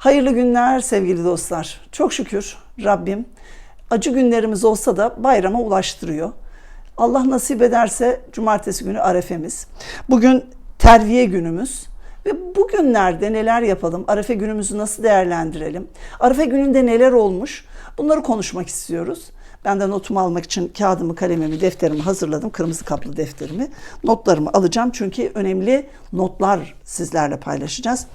Hayırlı günler sevgili dostlar. Çok şükür Rabbim acı günlerimiz olsa da bayrama ulaştırıyor. Allah nasip ederse cumartesi günü arefemiz. Bugün terviye günümüz. Ve bugünlerde neler yapalım? Arefe günümüzü nasıl değerlendirelim? Arefe gününde neler olmuş? Bunları konuşmak istiyoruz. Ben de notumu almak için kağıdımı, kalemimi, defterimi hazırladım. Kırmızı kaplı defterimi. Notlarımı alacağım çünkü önemli notlar sizlerle paylaşacağız.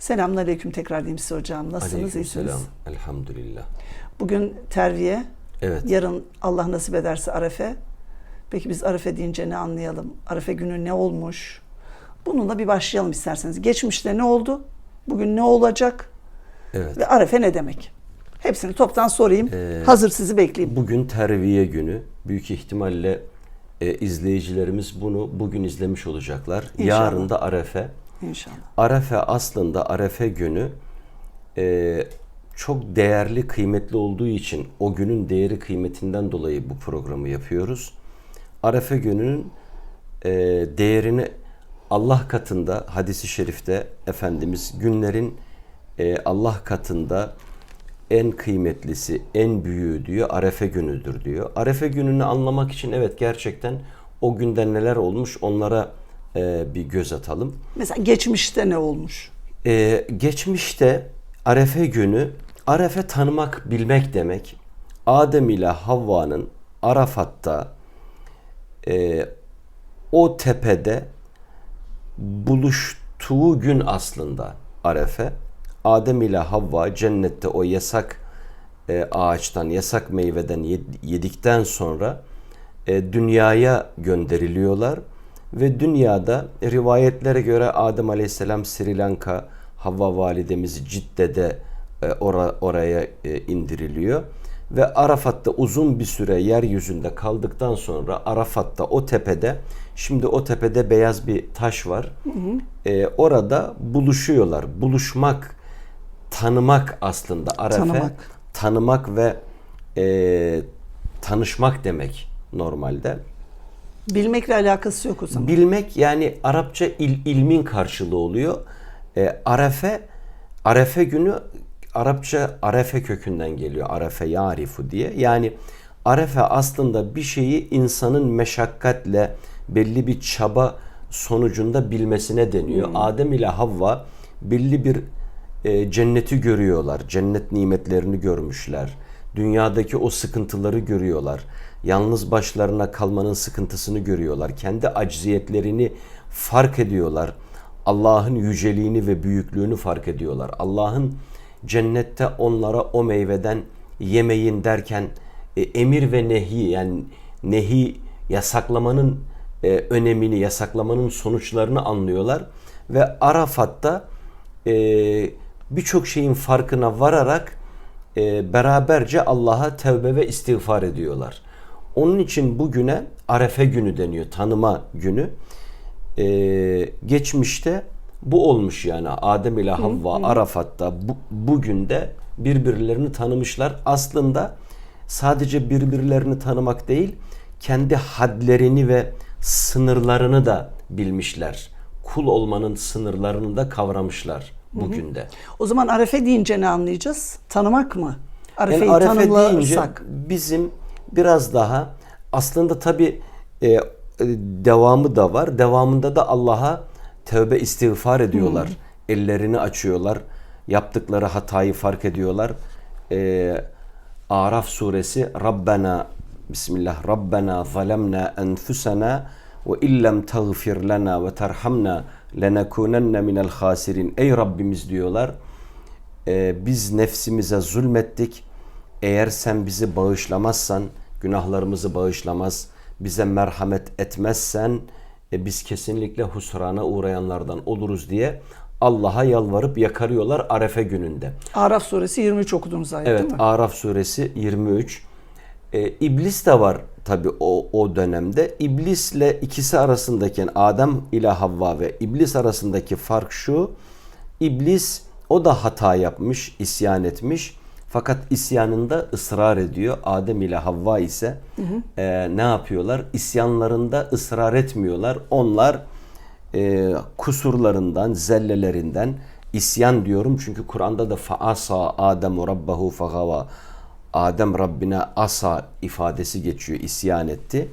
Selamünaleyküm tekrar diyeyim size hocam. Nasılsınız? iyisiniz? Aleykümselam. Elhamdülillah. Bugün terviye, Evet. yarın Allah nasip ederse Arefe. Peki biz Arefe deyince ne anlayalım? Arefe günü ne olmuş? Bununla bir başlayalım isterseniz. Geçmişte ne oldu? Bugün ne olacak? Evet. Ve Arefe ne demek? Hepsini toptan sorayım. Ee, Hazır sizi bekleyeyim. Bugün terviye günü. Büyük ihtimalle e, izleyicilerimiz bunu bugün izlemiş olacaklar. İnşallah. Yarın da Arefe. İnşallah. Arefe aslında Arefe günü e, çok değerli, kıymetli olduğu için o günün değeri kıymetinden dolayı bu programı yapıyoruz. Arefe gününün e, değerini Allah katında hadisi şerifte Efendimiz günlerin e, Allah katında en kıymetlisi, en büyüğü diyor Arefe günüdür diyor. Arefe gününü anlamak için evet gerçekten o günde neler olmuş onlara e, bir göz atalım. Mesela geçmişte ne olmuş? Ee, geçmişte Arefe günü, Arefe tanımak, bilmek demek. Adem ile Havva'nın Arafat'ta e, o tepede buluştuğu gün aslında Arefe. Adem ile Havva cennette o yasak e, ağaçtan, yasak meyveden yed- yedikten sonra e, dünyaya gönderiliyorlar ve dünyada rivayetlere göre Adem Aleyhisselam Sri Lanka, Havva validemiz Cidde'de e, ora- oraya e, indiriliyor ve Arafat'ta uzun bir süre yeryüzünde kaldıktan sonra Arafat'ta o tepede şimdi o tepede beyaz bir taş var. E, orada buluşuyorlar. Buluşmak, tanımak aslında Arefe Tanımak. tanımak ve e, tanışmak demek normalde. Bilmekle alakası yok o zaman. Bilmek yani Arapça il, ilmin karşılığı oluyor. E, arefe, arefe günü Arapça arefe kökünden geliyor. Arefe yarifu diye. Yani arefe aslında bir şeyi insanın meşakkatle belli bir çaba sonucunda bilmesine deniyor. Adem ile Havva belli bir e, cenneti görüyorlar. Cennet nimetlerini görmüşler. Dünyadaki o sıkıntıları görüyorlar. Yalnız başlarına kalmanın sıkıntısını görüyorlar. Kendi acziyetlerini fark ediyorlar. Allah'ın yüceliğini ve büyüklüğünü fark ediyorlar. Allah'ın cennette onlara o meyveden yemeyin derken e, emir ve nehi yani nehi yasaklamanın e, önemini, yasaklamanın sonuçlarını anlıyorlar ve Arafat'ta e, birçok şeyin farkına vararak e, beraberce Allah'a tevbe ve istiğfar ediyorlar. Onun için bugüne Arefe günü deniyor, tanıma günü. E, geçmişte bu olmuş yani Adem ile Havva Arafat'ta bu, bugün de birbirlerini tanımışlar. Aslında sadece birbirlerini tanımak değil, kendi hadlerini ve sınırlarını da bilmişler. Kul olmanın sınırlarını da kavramışlar bugün de. O zaman Arefe deyince ne anlayacağız? Tanımak mı? Arefe'yi Yani Arefe deyince bizim biraz daha aslında tabi e, e, devamı da var. Devamında da Allah'a tövbe istiğfar ediyorlar. Ellerini açıyorlar. Yaptıkları hatayı fark ediyorlar. E, Araf suresi Rabbena Bismillah Rabbena zalemna enfusena ve illem tağfir lana ve terhamna lenekunenne minel hasirin. Ey Rabbimiz diyorlar. Ee, biz nefsimize zulmettik. Eğer sen bizi bağışlamazsan, günahlarımızı bağışlamaz, bize merhamet etmezsen e, biz kesinlikle husrana uğrayanlardan oluruz diye Allah'a yalvarıp yakarıyorlar Arefe gününde. Araf suresi 23 okuduğumuz ayet Evet değil mi? Araf suresi 23. Ee, İblis de var tabi o, o dönemde. İblisle ikisi arasındaki yani Adem ile Havva ve İblis arasındaki fark şu. İblis o da hata yapmış, isyan etmiş. Fakat isyanında ısrar ediyor. Adem ile Havva ise e, ne yapıyorlar? İsyanlarında ısrar etmiyorlar. Onlar e, kusurlarından, zellelerinden isyan diyorum çünkü Kur'an'da da faasa Adem rabbahu fagava. Adem Rabbine asa ifadesi geçiyor, isyan etti.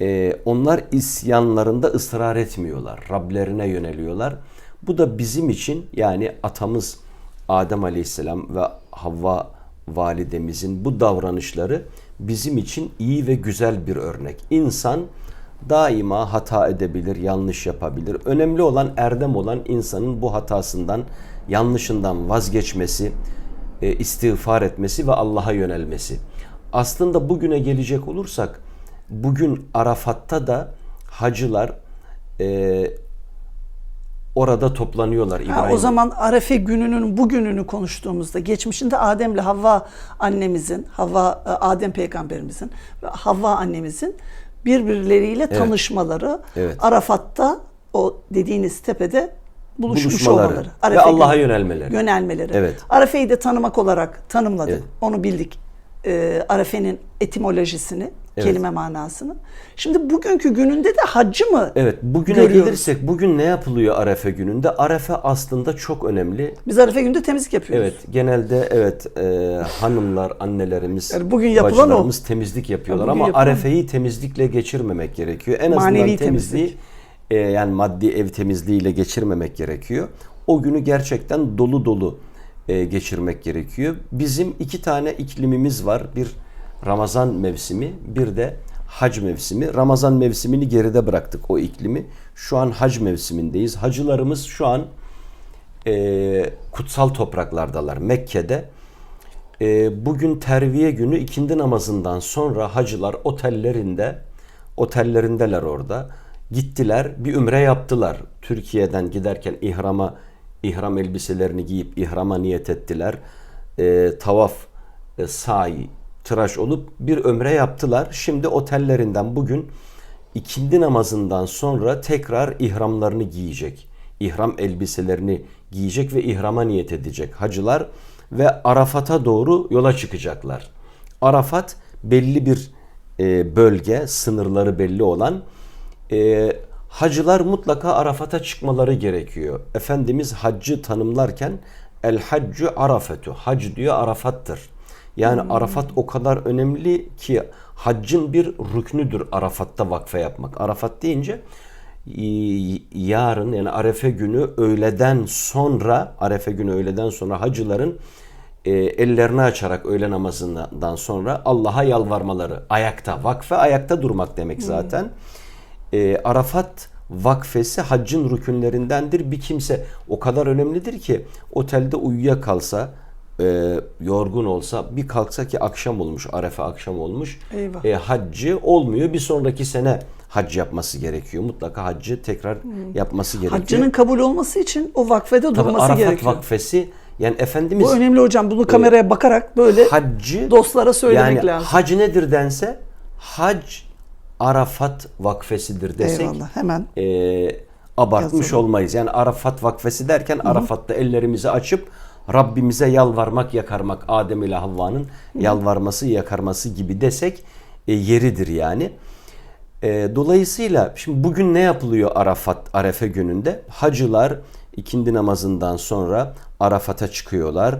Ee, onlar isyanlarında ısrar etmiyorlar. Rablerine yöneliyorlar. Bu da bizim için yani atamız Adem Aleyhisselam ve Havva validemizin bu davranışları bizim için iyi ve güzel bir örnek. İnsan daima hata edebilir, yanlış yapabilir. Önemli olan erdem olan insanın bu hatasından, yanlışından vazgeçmesi, e, istiğfar etmesi ve Allah'a yönelmesi. Aslında bugüne gelecek olursak, bugün Arafat'ta da hacılar e, orada toplanıyorlar. Ha, İbrahim. o zaman Arefe gününün bugününü konuştuğumuzda geçmişinde Adem'le Havva annemizin, Havva e, Adem peygamberimizin ve Havva annemizin birbirleriyle tanışmaları Evet. Arafat'ta o dediğiniz tepede buluşmuş Buluşmaları olmaları. ve Arefe Allah'a günü- yönelmeleri. Yönelmeleri. Evet. Arefe'yi de tanımak olarak tanımladık. Evet. Onu bildik. Ee, Arefe'nin etimolojisini, kelime manasını. Şimdi bugünkü gününde de haccı mı Evet, bugüne görüyoruz? gelirsek bugün ne yapılıyor Arefe gününde? Arefe aslında çok önemli. Biz Arefe gününde temizlik yapıyoruz. Evet, genelde evet e, hanımlar, annelerimiz, Yani bugün yapılan o. temizlik yapıyorlar Bugün ama yapılan- Arefe'yi temizlikle geçirmemek gerekiyor. En azından Manevi temizliği temizlik. E, yani maddi ev temizliğiyle geçirmemek gerekiyor. O günü gerçekten dolu dolu e, geçirmek gerekiyor. Bizim iki tane iklimimiz var. Bir Ramazan mevsimi, bir de hac mevsimi. Ramazan mevsimini geride bıraktık o iklimi. Şu an hac mevsimindeyiz. Hacılarımız şu an e, kutsal topraklardalar Mekke'de. E, bugün terviye günü ikindi namazından sonra hacılar otellerinde otellerindeler orada. Gittiler bir ümre yaptılar. Türkiye'den giderken ihrama ihram elbiselerini giyip ihrama niyet ettiler. E, tavaf, e, sa'i, tıraş olup bir ömre yaptılar. Şimdi otellerinden bugün ikindi namazından sonra tekrar ihramlarını giyecek. İhram elbiselerini giyecek ve ihrama niyet edecek hacılar ve Arafat'a doğru yola çıkacaklar. Arafat belli bir e, bölge, sınırları belli olan e, hacılar mutlaka Arafat'a çıkmaları gerekiyor. Efendimiz haccı tanımlarken el haccu arafetu. Hac diyor Arafat'tır. Yani Arafat o kadar önemli ki haccın bir rüknüdür Arafat'ta vakfe yapmak. Arafat deyince y- yarın yani Arefe günü öğleden sonra Arefe günü öğleden sonra hacıların e, ellerini açarak öğle namazından sonra Allah'a yalvarmaları ayakta vakfe ayakta durmak demek zaten. E, Arafat vakfesi haccın rükünlerindendir. Bir kimse o kadar önemlidir ki otelde uyuyakalsa e, yorgun olsa bir kalksa ki akşam olmuş Arefe akşam olmuş Eyvah. e, haccı olmuyor. Bir sonraki sene hac yapması gerekiyor. Mutlaka haccı tekrar yapması gerekiyor. Haccının kabul olması için o vakfede Tabii durması Arafat gerekiyor. vakfesi yani Efendimiz Bu önemli hocam. Bunu kameraya bakarak böyle haccı dostlara söylemek yani lazım. hac nedir dense hac Arafat vakfesidir desek Eyvallah. Hemen. e, abartmış Yazalım. olmayız. Yani Arafat vakfesi derken Arafat'ta ellerimizi açıp Rabbimize yalvarmak, yakarmak, Adem ile Havva'nın yalvarması, yakarması gibi desek e, yeridir yani. E, dolayısıyla şimdi bugün ne yapılıyor Arafat Arefe gününde? Hacılar ikindi namazından sonra Arafat'a çıkıyorlar.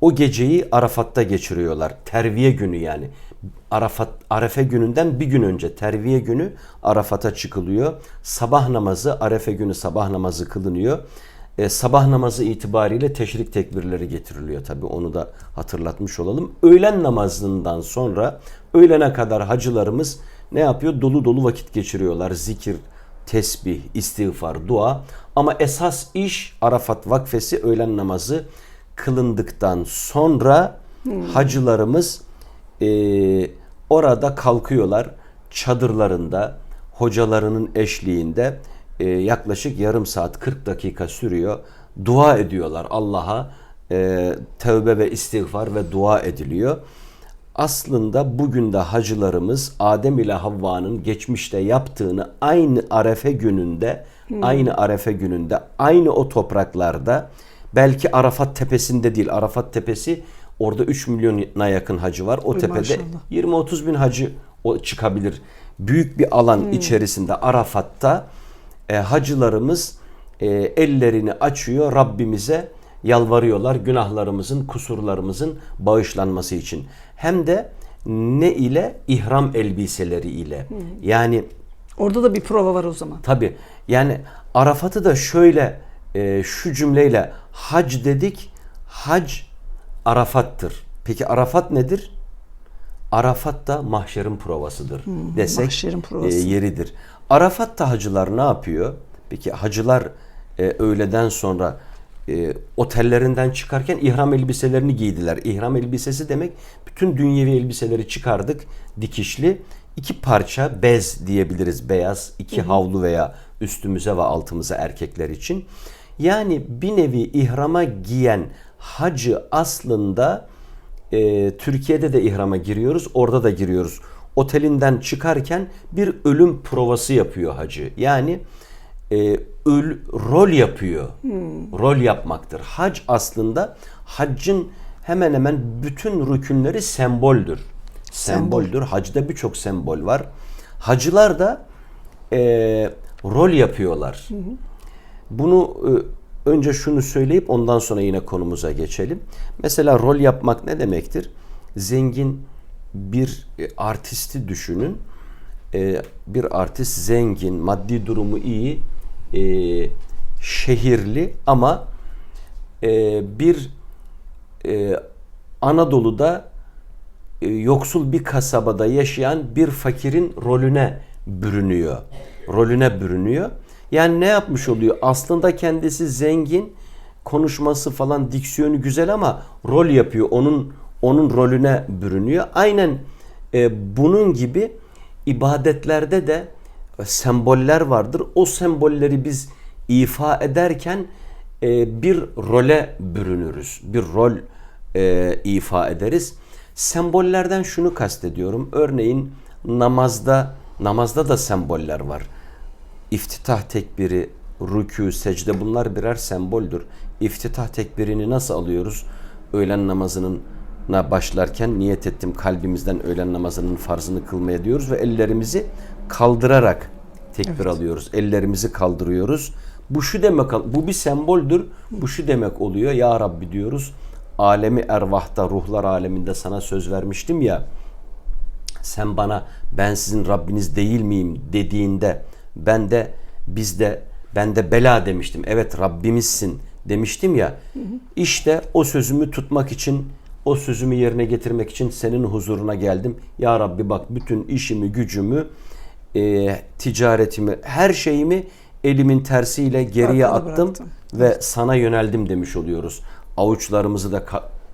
O geceyi Arafat'ta geçiriyorlar. Terviye günü yani. Arafat Arefe gününden bir gün önce terviye günü Arafat'a çıkılıyor. Sabah namazı Arefe günü sabah namazı kılınıyor. E, sabah namazı itibariyle teşrik tekbirleri getiriliyor tabi onu da hatırlatmış olalım. Öğlen namazından sonra öğlene kadar hacılarımız ne yapıyor? Dolu dolu vakit geçiriyorlar. Zikir, tesbih, istiğfar, dua. Ama esas iş Arafat vakfesi öğlen namazı kılındıktan sonra hacılarımız e, orada kalkıyorlar çadırlarında hocalarının eşliğinde e, yaklaşık yarım saat 40 dakika sürüyor. Dua ediyorlar Allah'a. E, tövbe ve istiğfar ve dua ediliyor. Aslında bugün de hacılarımız Adem ile Havva'nın geçmişte yaptığını aynı Arefe gününde, aynı Arefe gününde, aynı o topraklarda belki Arafat tepesinde değil. Arafat tepesi orada 3 milyona yakın hacı var. O Uy, tepede maşallah. 20-30 bin hacı o çıkabilir. Büyük bir alan içerisinde Arafat'ta e, hacılarımız e, ellerini açıyor Rabbimize yalvarıyorlar günahlarımızın, kusurlarımızın bağışlanması için. Hem de ne ile? İhram elbiseleri ile. Yani Orada da bir prova var o zaman. Tabi yani Arafat'ı da şöyle e, şu cümleyle hac dedik. Hac Arafat'tır. Peki Arafat nedir? Arafat da mahşerin provasıdır desek mahşerin provası. e, yeridir. Arafat'ta hacılar ne yapıyor? Peki hacılar e, öğleden sonra e, otellerinden çıkarken ihram elbiselerini giydiler. İhram elbisesi demek bütün dünyevi elbiseleri çıkardık dikişli. iki parça bez diyebiliriz beyaz. iki havlu veya üstümüze ve altımıza erkekler için. Yani bir nevi ihrama giyen hacı aslında e, Türkiye'de de ihrama giriyoruz, orada da giriyoruz. Otelinden çıkarken bir ölüm provası yapıyor hacı. Yani e, öl, rol yapıyor. Rol yapmaktır. Hac aslında haccın hemen hemen bütün rükünleri semboldür. Semboldür. Hacda birçok sembol var. Hacılar da e, rol yapıyorlar. Bunu e, önce şunu söyleyip ondan sonra yine konumuza geçelim. Mesela rol yapmak ne demektir? Zengin bir e, artisti düşünün. E, bir artist zengin, maddi durumu iyi, e, şehirli ama bir Anadolu'da yoksul bir kasabada yaşayan bir fakirin rolüne bürünüyor. Rolüne bürünüyor. Yani ne yapmış oluyor? Aslında kendisi zengin, konuşması falan diksiyonu güzel ama rol yapıyor. Onun onun rolüne bürünüyor. Aynen e, bunun gibi ibadetlerde de semboller vardır. O sembolleri biz ifa ederken e, bir role bürünürüz. Bir rol e, ifa ederiz. Sembollerden şunu kastediyorum. Örneğin namazda namazda da semboller var. İftitah tekbiri, rükû, secde bunlar birer semboldür. İftitah tekbirini nasıl alıyoruz? Öğlen namazının na başlarken niyet ettim kalbimizden öğlen namazının farzını kılmaya diyoruz ve ellerimizi kaldırarak tekbir alıyoruz. Ellerimizi kaldırıyoruz. Bu şu demek bu bir semboldür. Bu şu demek oluyor. Ya Rabbi diyoruz. Alemi ervahta ruhlar aleminde sana söz vermiştim ya. Sen bana ben sizin Rabbiniz değil miyim dediğinde ben de biz de ben de bela demiştim. Evet Rabbimizsin demiştim ya. İşte o sözümü tutmak için o sözümü yerine getirmek için senin huzuruna geldim. Ya Rabbi bak bütün işimi, gücümü, e, ticaretimi, her şeyimi elimin tersiyle geriye Arkada attım bıraktım. ve sana yöneldim demiş oluyoruz. Avuçlarımızı da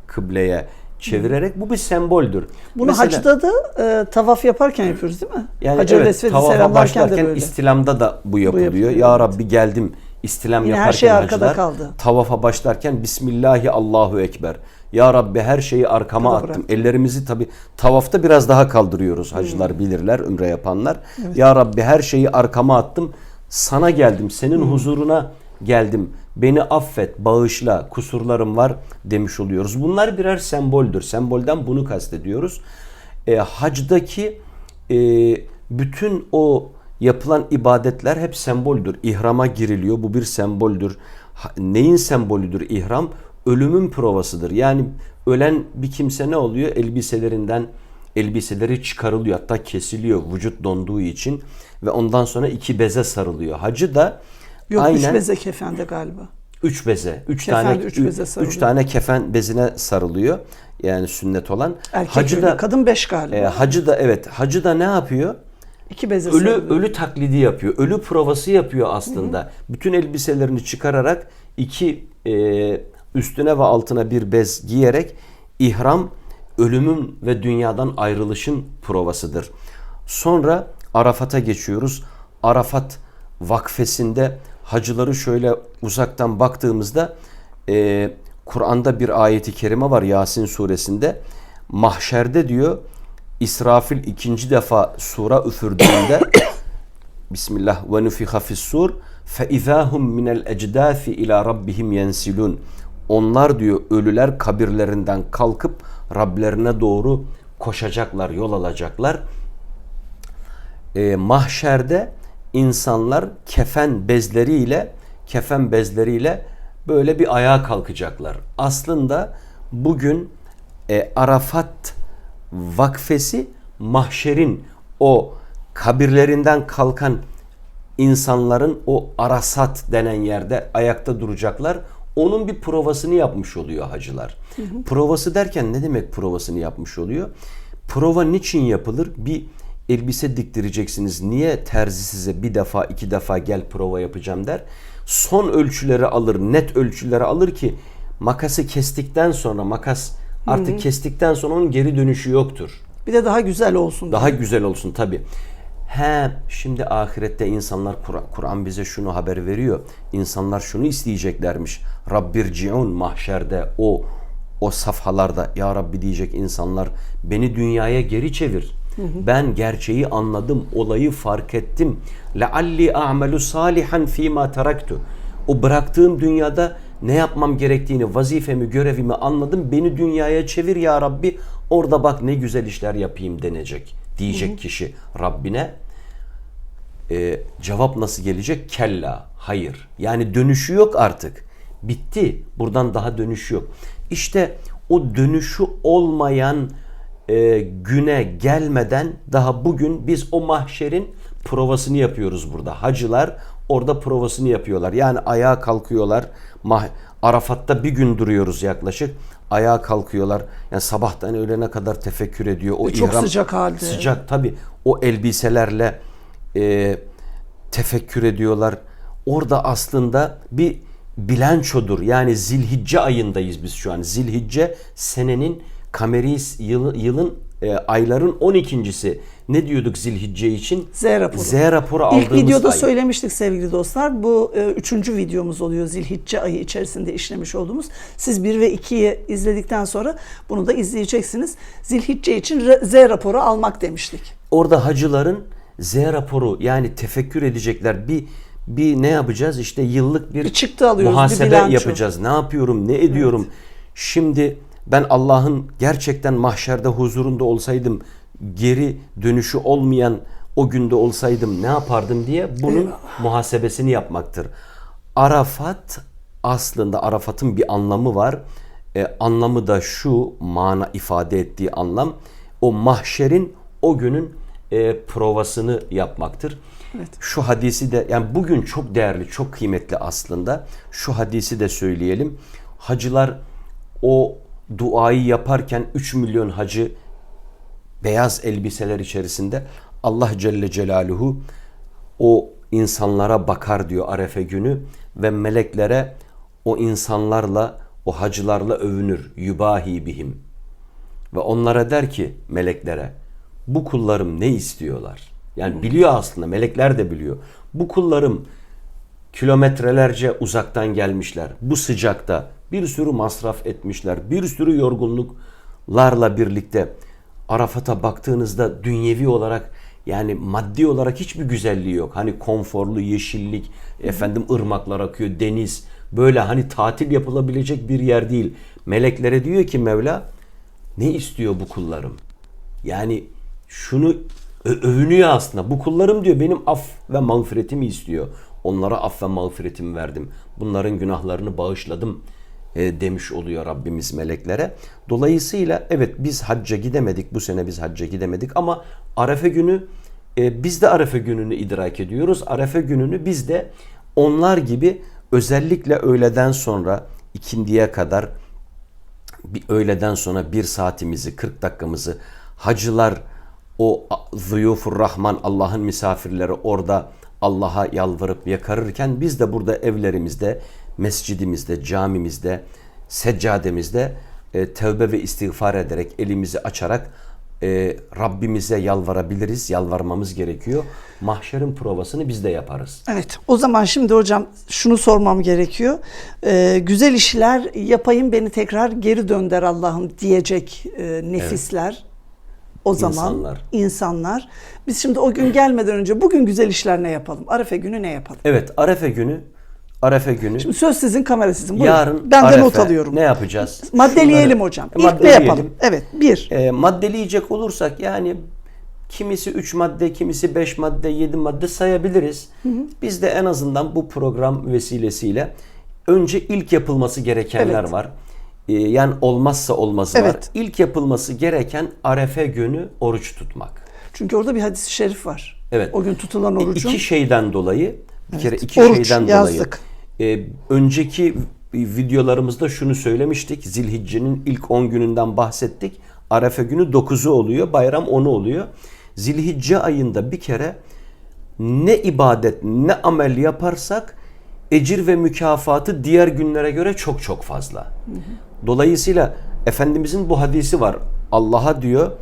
kıbleye çevirerek bu bir semboldür. Bunu Mesela- hacda da e, tavaf yaparken yapıyoruz değil mi? yani Hacı evet, tavafa selamlarken de başlarken böyle. istilamda da bu yapılıyor. yapılıyor, ya evet. Rabbi geldim istilam Yine her yaparken şey arkada hacılar, kaldı. Tavafa başlarken Bismillahi Allahu Ekber. Ya Rabbi her şeyi arkama Arkada attım. bıraktım. Ellerimizi tabi tavafta biraz daha kaldırıyoruz. Hacılar bilirler, ümre yapanlar. Ya Rabbi her şeyi arkama attım. Sana geldim, senin huzuruna geldim. Beni affet, bağışla, kusurlarım var demiş oluyoruz. Bunlar birer semboldür. Sembolden bunu kastediyoruz. E, hacdaki e, bütün o yapılan ibadetler hep semboldür. İhrama giriliyor. Bu bir semboldür. Neyin sembolüdür ihram? Ölümün provasıdır. Yani ölen bir kimse ne oluyor? Elbiselerinden elbiseleri çıkarılıyor. Hatta kesiliyor vücut donduğu için ve ondan sonra iki beze sarılıyor. Hacı da Yok aynen üç beze kefende galiba. Üç beze. Üç Kefen tane üç beze sarılıyor. üç tane kefen bezine sarılıyor. Yani sünnet olan. Erkek hacı öyle, da kadın beş galiba. e, hacı da evet. Hacı da ne yapıyor? İki beze Ölü sarılıyor. ölü taklidi yapıyor. Ölü provası yapıyor aslında. Bütün elbiselerini çıkararak iki e, üstüne ve altına bir bez giyerek ihram ölümün ve dünyadan ayrılışın provasıdır. Sonra Arafat'a geçiyoruz. Arafat vakfesinde hacıları şöyle uzaktan baktığımızda e, Kur'an'da bir ayeti kerime var Yasin suresinde. Mahşerde diyor İsrafil ikinci defa sura üfürdüğünde Bismillah ve nufiha fis-sur fe izahum minel ecdafi ila rabbihim yensilun. Onlar diyor ölüler kabirlerinden kalkıp Rablerine doğru koşacaklar, yol alacaklar. E, mahşerde insanlar kefen bezleriyle kefen bezleriyle böyle bir ayağa kalkacaklar. Aslında bugün e, Arafat vakfesi mahşerin o kabirlerinden kalkan insanların o arasat denen yerde ayakta duracaklar. Onun bir provasını yapmış oluyor hacılar. Provası derken ne demek provasını yapmış oluyor? Prova niçin yapılır? Bir elbise diktireceksiniz. Niye terzi size bir defa iki defa gel prova yapacağım der. Son ölçüleri alır, net ölçüleri alır ki makası kestikten sonra makas artık kestikten sonra onun geri dönüşü yoktur. Bir de daha güzel olsun. Daha güzel olsun tabi. He şimdi ahirette insanlar Kur'an Kur'an bize şunu haber veriyor. İnsanlar şunu isteyeceklermiş. Rabbirciun mahşerde o o safhalarda ya Rabbi diyecek insanlar beni dünyaya geri çevir. Ben gerçeği anladım, olayı fark ettim. Lealli a'melu salihan fîmâ teraktu. O bıraktığım dünyada ne yapmam gerektiğini, vazifemi, görevimi anladım. Beni dünyaya çevir ya Rabbi. Orada bak ne güzel işler yapayım denecek. Diyecek kişi Rabbine. Ee, cevap nasıl gelecek? Kella. Hayır. Yani dönüşü yok artık. Bitti. Buradan daha dönüşü yok. İşte o dönüşü olmayan e, güne gelmeden daha bugün biz o mahşerin provasını yapıyoruz burada. Hacılar orada provasını yapıyorlar. Yani ayağa kalkıyorlar. Mah Arafat'ta bir gün duruyoruz yaklaşık. Ayağa kalkıyorlar. Yani sabahtan öğlene kadar tefekkür ediyor. O Ve çok ihram- sıcak halde. Sıcak tabi. O elbiselerle e, tefekkür ediyorlar. Orada aslında bir bilançodur. Yani Zilhicce ayındayız biz şu an. Zilhicce senenin kameri yılı- yılın e, ayların 12.si. Ne diyorduk Zilhicce için? Z raporu. Z raporu aldığımız İlk videoda ay. söylemiştik sevgili dostlar. Bu e, üçüncü videomuz oluyor Zilhicce ayı içerisinde işlemiş olduğumuz. Siz 1 ve 2'yi izledikten sonra bunu da izleyeceksiniz. Zilhicce için Z raporu almak demiştik. Orada hacıların Z raporu yani tefekkür edecekler bir bir ne yapacağız? İşte yıllık bir, Bir çıktı alıyoruz, bir muhasebe bilanço. yapacağız. Ne yapıyorum? Ne ediyorum? Şimdi ben Allah'ın gerçekten mahşerde huzurunda olsaydım, geri dönüşü olmayan o günde olsaydım ne yapardım diye bunun muhasebesini yapmaktır. Arafat aslında Arafat'ın bir anlamı var. E, anlamı da şu mana ifade ettiği anlam o mahşerin o günün e, provasını yapmaktır. Şu hadisi de yani bugün çok değerli, çok kıymetli aslında. Şu hadisi de söyleyelim. Hacılar o duayı yaparken 3 milyon hacı beyaz elbiseler içerisinde Allah Celle Celaluhu o insanlara bakar diyor Arefe günü ve meleklere o insanlarla o hacılarla övünür. Yubahi bihim. Ve onlara der ki meleklere bu kullarım ne istiyorlar? Yani biliyor aslında melekler de biliyor. Bu kullarım kilometrelerce uzaktan gelmişler. Bu sıcakta bir sürü masraf etmişler. Bir sürü yorgunluklarla birlikte Arafat'a baktığınızda dünyevi olarak yani maddi olarak hiçbir güzelliği yok. Hani konforlu yeşillik, efendim ırmaklar akıyor, deniz. Böyle hani tatil yapılabilecek bir yer değil. Meleklere diyor ki Mevla ne istiyor bu kullarım? Yani şunu övünüyor aslında. Bu kullarım diyor benim af ve mağfiretimi istiyor. Onlara af ve mağfiretimi verdim. Bunların günahlarını bağışladım e, demiş oluyor Rabbimiz meleklere. Dolayısıyla evet biz hacca gidemedik. Bu sene biz hacca gidemedik ama Arefe günü e, biz de Arefe gününü idrak ediyoruz. Arefe gününü biz de onlar gibi özellikle öğleden sonra ikindiye kadar bir öğleden sonra bir saatimizi 40 dakikamızı hacılar o zuyufur rahman Allah'ın misafirleri orada Allah'a yalvarıp yakarırken biz de burada evlerimizde, mescidimizde, camimizde, seccademizde e, tevbe ve istiğfar ederek elimizi açarak e, Rabbimize yalvarabiliriz, yalvarmamız gerekiyor. Mahşerin provasını biz de yaparız. Evet o zaman şimdi hocam şunu sormam gerekiyor. Ee, güzel işler yapayım beni tekrar geri dönder Allah'ım diyecek e, nefisler. O zaman İnsanlar. insanlar. Biz şimdi o gün gelmeden önce bugün güzel işler ne yapalım? Arefe günü ne yapalım? Evet, Arefe günü, Arefe günü. Şimdi söz sizin, kamera sizin. Buyurun. Yarın ben de Arefe. not alıyorum. Ne yapacağız? Maddeleyelim Şunları- hocam. E, İlk ne maddeleyelim. yapalım? Evet bir. E, maddeleyecek olursak yani Kimisi 3 madde, kimisi 5 madde, 7 madde sayabiliriz. Biz de en azından bu program vesilesiyle önce ilk yapılması gerekenler Evet. var. Ee, yani olmazsa olmazı var. Evet. İlk yapılması gereken Arefe günü oruç tutmak. Çünkü orada bir hadis-i şerif var. Evet. O gün tutulan orucun. İki şeyden dolayı bir kere iki Oruç şeyden yazdık. dolayı. Ee, önceki videolarımızda şunu söylemiştik. Zilhicce'nin ilk 10 gününden bahsettik. Arefe günü 9'u oluyor. Bayram 10'u oluyor. Zilhicce ayında bir kere ne ibadet ne amel yaparsak ecir ve mükafatı diğer günlere göre çok çok fazla. Dolayısıyla Efendimizin bu hadisi var. Allah'a diyor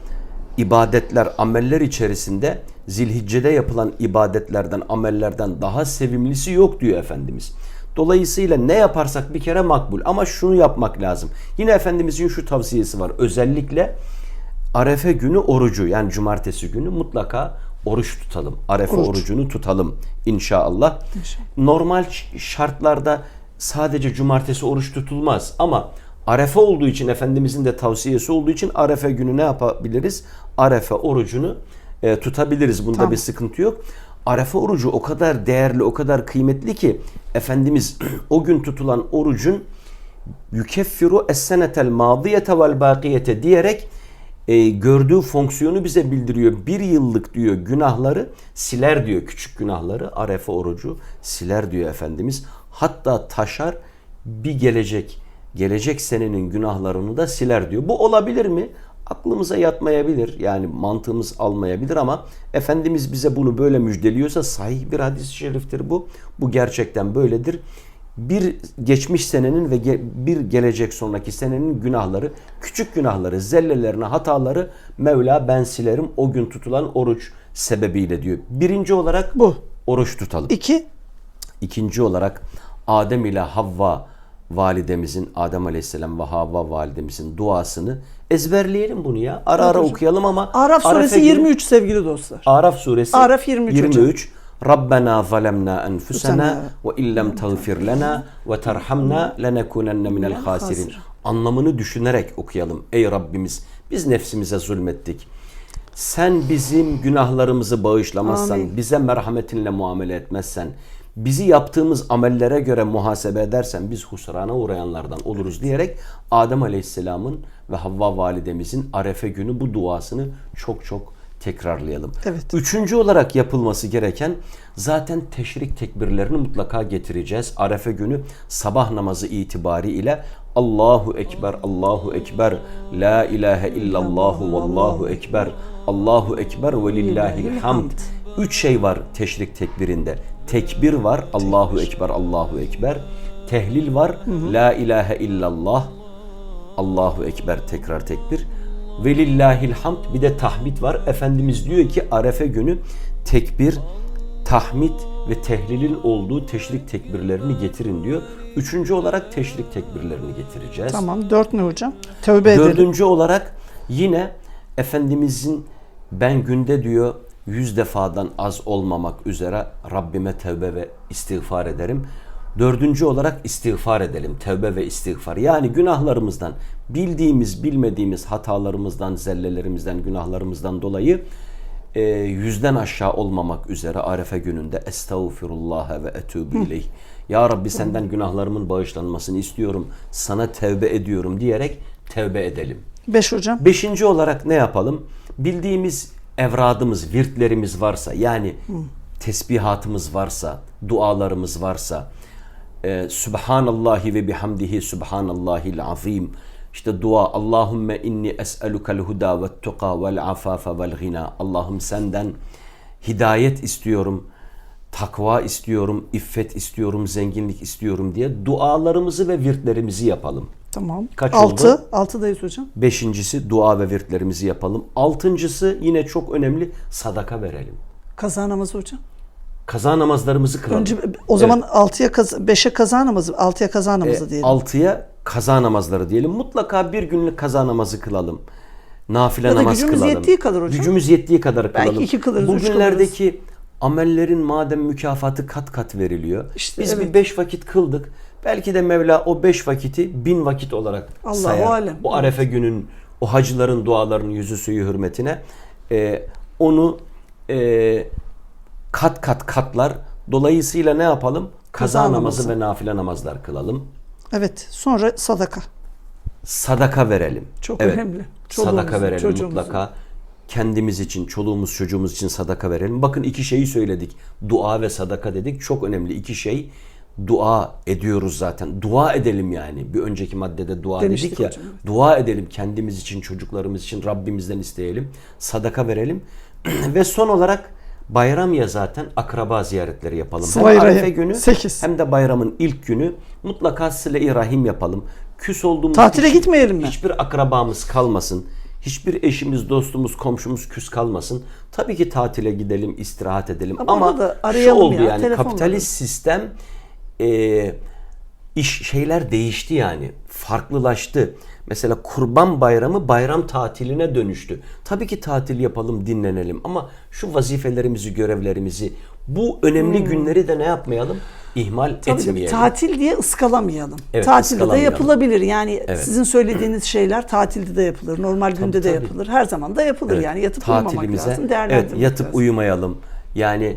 ibadetler, ameller içerisinde zilhiccede yapılan ibadetlerden, amellerden daha sevimlisi yok diyor Efendimiz. Dolayısıyla ne yaparsak bir kere makbul ama şunu yapmak lazım. Yine Efendimizin şu tavsiyesi var. Özellikle Arefe günü orucu yani cumartesi günü mutlaka oruç tutalım. Arefe Oruç. orucunu tutalım inşallah. Normal ş- şartlarda sadece cumartesi oruç tutulmaz ama Arefe olduğu için Efendimizin de tavsiyesi olduğu için Arefe günü ne yapabiliriz? Arefe orucunu e, tutabiliriz. Bunda Tamam. bir sıkıntı yok. Arefe orucu o kadar değerli, o kadar kıymetli ki Efendimiz o gün tutulan orucun yukeffiru es-senetel madiyete vel bakiyete diyerek e, gördüğü fonksiyonu bize bildiriyor. Bir yıllık diyor günahları siler diyor küçük günahları arefe orucu siler diyor Efendimiz. Hatta taşar bir gelecek gelecek senenin günahlarını da siler diyor. Bu olabilir mi? Aklımıza yatmayabilir. Yani mantığımız almayabilir ama Efendimiz bize bunu böyle müjdeliyorsa sahih bir hadis-i şeriftir bu. Bu gerçekten böyledir bir geçmiş senenin ve ge- bir gelecek sonraki senenin günahları, küçük günahları, zellelerini, hataları Mevla ben silerim o gün tutulan oruç sebebiyle diyor. Birinci olarak Bu. oruç tutalım. İki, İkinci olarak Adem ile Havva validemizin, Adem Aleyhisselam ve Havva validemizin duasını ezberleyelim bunu ya. Ara ara hocam. okuyalım ama Araf suresi günü- 23 sevgili dostlar. Araf suresi Araf 23 hocam. 23. Rabbena zalemna enfusena ve illem tağfir lena ve terhamna lenekunenne minel hasirin. Anlamını düşünerek okuyalım. Ey Rabbimiz biz nefsimize zulmettik. Sen bizim günahlarımızı bağışlamazsan, Amin. bize merhametinle muamele etmezsen, bizi yaptığımız amellere göre muhasebe edersen biz husrana uğrayanlardan oluruz diyerek Adem Aleyhisselam'ın ve Havva validemizin Arefe günü bu duasını çok çok tekrarlayalım. Evet. Üçüncü olarak yapılması gereken zaten teşrik tekbirlerini mutlaka getireceğiz. Arefe günü sabah namazı itibariyle Allahu Ekber, Allahu Ekber, La ilahe illallahu vallahu ekber, Allahu Ekber ve lillahil hamd. Üç şey var teşrik tekbirinde. Tekbir var, Allahu Ekber, Allahu Ekber. Tehlil var, La ilahe illallah, Allahu Ekber tekrar tekbir. Velillahil hamd bir de tahmid var. Efendimiz diyor ki Arefe günü tekbir, tahmid ve tehlilin olduğu teşrik tekbirlerini getirin diyor. Üçüncü olarak teşrik tekbirlerini getireceğiz. Tamam. Dört ne hocam? Tövbe edelim. Dördüncü olarak yine Efendimizin ben günde diyor yüz defadan az olmamak üzere Rabbime tevbe ve istiğfar ederim. Dördüncü olarak istiğfar edelim. Tevbe ve istiğfar. Yani günahlarımızdan, bildiğimiz, bilmediğimiz hatalarımızdan, zellelerimizden, günahlarımızdan dolayı e, yüzden aşağı olmamak üzere Arefe gününde Estağfirullah ve etûbü ileyh. Ya Rabbi senden günahlarımın bağışlanmasını istiyorum. Sana tevbe ediyorum diyerek tevbe edelim. Beş hocam. Beşinci olarak ne yapalım? Bildiğimiz evradımız, virtlerimiz varsa yani tesbihatımız varsa, dualarımız varsa e, Subhanallahi ve bihamdihi Subhanallahil azim. İşte dua Allahümme inni es'elukel huda ve tuqa vel afafe vel gina Allah'ım senden hidayet istiyorum takva istiyorum, iffet istiyorum, zenginlik istiyorum diye dualarımızı ve virtlerimizi yapalım. Tamam. Kaç Altı. oldu? Altıdayız hocam. Beşincisi dua ve virtlerimizi yapalım. Altıncısı yine çok önemli sadaka verelim. Kaza namazı hocam. Kaza namazlarımızı kılalım. Önce o zaman altıya kaza, beşe kaza namazı, altıya kaza namazı E, diyelim. altıya kaza namazları diyelim. Mutlaka bir günlük kaza namazı kılalım. Nafile Ya da namaz gücümüz kılalım. yettiği kadar hocam. Gücümüz yettiği kadar Belki kılalım. iki kılarız, üç Bugünlerdeki amellerin madem mükafatı kat kat veriliyor. İşte biz evet. bir beş vakit kıldık. Belki de Mevla o beş vakiti bin vakit olarak Allahu sayar. alem. O Arefe günün, o hacıların dualarının yüzü suyu hürmetine. e, onu e, kat kat katlar. Dolayısıyla ne yapalım? Kaza, Kaza namazı namazı. ve nafile namazlar kılalım. Evet. Sonra sadaka. Sadaka verelim. Çok evet. önemli. Sadaka Çoluğumuzun, verelim çocuğumuzun. mutlaka. Kendimiz için, çoluğumuz, çocuğumuz için sadaka verelim. Bakın iki şeyi söyledik. Dua ve sadaka dedik. Çok önemli iki şey. Dua ediyoruz zaten. Dua edelim yani. Bir önceki maddede dua Demiştik dedik ya. hocam. Dua edelim kendimiz için, çocuklarımız için Rabbimizden isteyelim. Sadaka verelim. ve son olarak bayram ya zaten akraba ziyaretleri yapalım. Sıla-i hem. Arife günü Sekiz. hem de bayramın ilk günü mutlaka sıle-i rahim yapalım. Küs olduğumuz Tatile hiç- gitmeyelim mi? Hiçbir akrabamız kalmasın. Hiçbir eşimiz, dostumuz, komşumuz küs kalmasın. Tabii ki tatile gidelim, istirahat edelim. Ama Ama, da şu oldu ya, yani kapitalist sistem e, iş şeyler değişti yani. Farklılaştı. Mesela Kurban Bayramı bayram tatiline dönüştü. Tabii ki tatil yapalım, dinlenelim ama şu vazifelerimizi, görevlerimizi, bu önemli günleri de ne yapmayalım? İhmal Hmm. Tabii tabii, etmeyelim. tatil diye ıskalamayalım. Evet, tatilde de yapılabilir. Yani Evet. sizin söylediğiniz şeyler tatilde de yapılır. Normal günde de tabii. yapılır. Her zaman da yapılır. Evet, Yani yatıp uyumamak tatilimize, lazım. Evet, Değerlendirmek yatıp lazım. uyumayalım. Yani,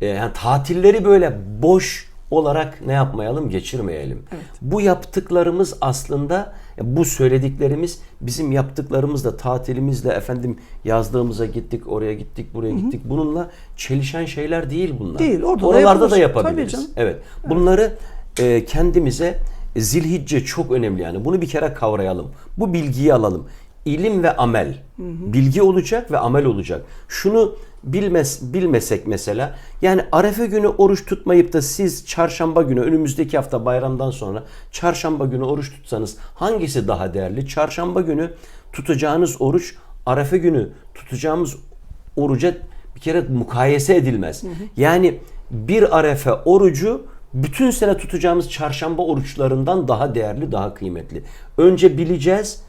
e, yani tatilleri böyle boş olarak ne yapmayalım geçirmeyelim. Bu yaptıklarımız aslında e, bu söylediklerimiz bizim yaptıklarımızla tatilimizle efendim yazdığımıza gittik oraya gittik buraya gittik bununla çelişen şeyler değil bunlar. Değil, orada da Oralarda da Tabii yapabiliriz. canım. Evet. Bunları e, kendimize Zilhicce çok önemli yani. Bunu bir kere kavrayalım. Bu bilgiyi alalım. İlim ve amel. Bilgi olacak ve amel olacak. Şunu bilmez bilmesek mesela yani Arefe günü oruç tutmayıp da siz çarşamba günü önümüzdeki hafta bayramdan sonra çarşamba günü oruç tutsanız hangisi daha değerli? Çarşamba günü tutacağınız oruç Arefe günü tutacağımız oruca bir kere mukayese edilmez. Yani bir arefe orucu bütün sene tutacağımız çarşamba oruçlarından daha değerli, daha kıymetli. Önce bileceğiz,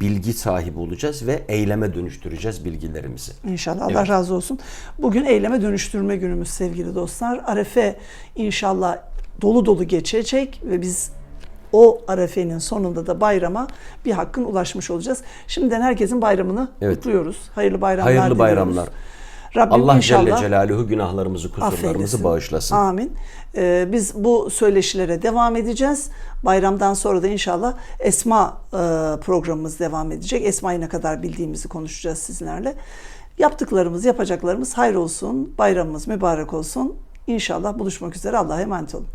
bilgi sahibi olacağız ve eyleme dönüştüreceğiz bilgilerimizi. İnşallah Allah Evet. razı olsun. Bugün eyleme dönüştürme günümüz sevgili dostlar. Arefe inşallah dolu dolu geçecek ve biz o arefenin sonunda da bayrama bir hakkın ulaşmış olacağız. Şimdiden herkesin bayramını Evet. kutluyoruz. Hayırlı bayramlar Hayırlı diliyoruz. Rabbim Allah inşallah Celle Celaluhu günahlarımızı, kusurlarımızı affeylesin. bağışlasın. Amin. Ee, biz bu söyleşilere devam edeceğiz. Bayramdan sonra da inşallah Esma e, programımız devam edecek. Esma'yı ne kadar bildiğimizi konuşacağız sizlerle. Yaptıklarımız, yapacaklarımız hayır olsun. Bayramımız mübarek olsun. İnşallah buluşmak üzere. Allah'a emanet olun.